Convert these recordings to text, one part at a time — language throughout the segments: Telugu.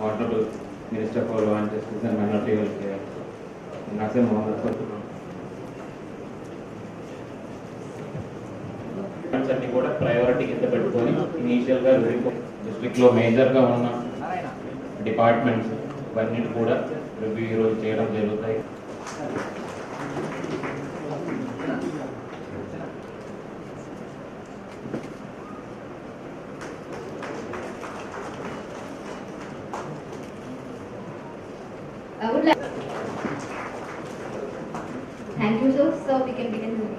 Honourable minister of our one justice and minority welfare నసే మొహన్ అన్ని కూడా ప్రయారిటీ కింద పెట్టుకొని ఇనీషియల్గా రివ్యూ డిస్ట్రిక్ట్లో మేజర్గా ఉన్న డిపార్ట్మెంట్స్ ఇవన్నీ కూడా రివ్యూ ఈరోజు చేయడం జరుగుతాయి. I would like. Thank you, sir. So we can begin.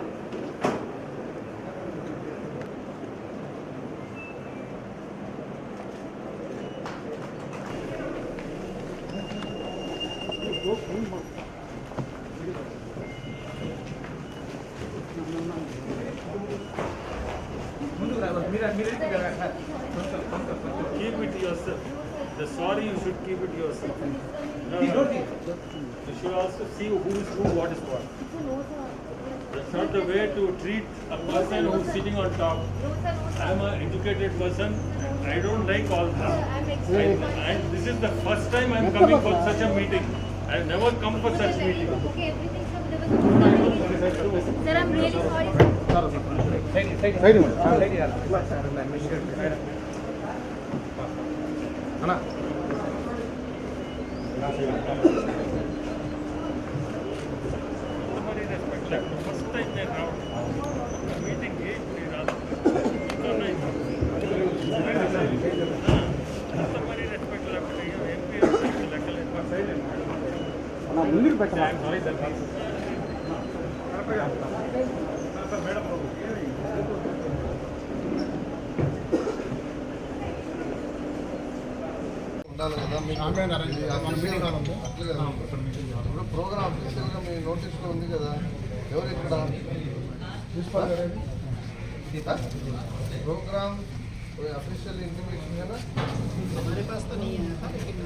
Keep it yourself. The sorry you should keep it yourself. No, no. You should also see who is who, what is what. That's not the way to treat a person who is sitting on top. I am an educated person. I don't like all this. And, and this is the first time I am coming for such a meeting. I have never come for such meeting. Okay, everything, sir. There was Sir, I'm really sorry, sir. Somebody respect that. First time they round. The meeting eight they rather. No, no. ఉండాలి కదా మీకు అసలు మీటింగ్ అట్లే కదా. ఇప్పుడు ప్రోగ్రామ్ అఫీషియల్గా మీ నోటీస్లో ఉంది కదా ఎవరు ఇక్కడ ప్రోగ్రామ్ अफिशियल इंटीमेशन है ना हमारे पास तो नहीं आया था लेकिन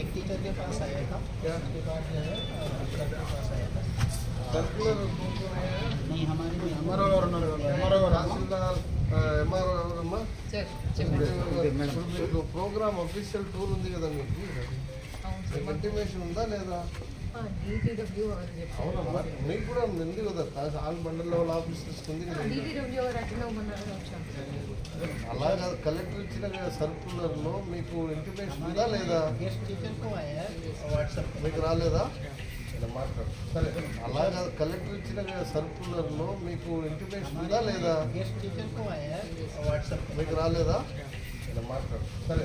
एक टीचर के पास आया था क्या उसके बाद जो है कलेक्टर के पास आया था सर्कुलर नहीं हमारे नहीं ఎంఆర్ఓ గారు ఉన్నారు కదా ఎంఆర్ఓ మీకు ప్రోగ్రామ్ అఫీషియల్ టూర్ ఉంది కదా మీకు? ఇంటిమేషన్ ఉందా లేదా? మీకు కూడా ఉంది కదా. ఆల్ మండల్ లెవెల్ ఆఫీస్ ఉంది అలా కాదు కలెక్టర్ ఇచ్చిన సర్కులర్లో మీకు ఇంటిమేషన్ ఉందా లేదా? మీకు రాలేదా? సరే అలాగా కలెక్టర్ ఇచ్చిన సర్కులర్లో మీకు ఇంటిమేషన్ ఉందా లేదా? మీకు రాలేదా? సరే.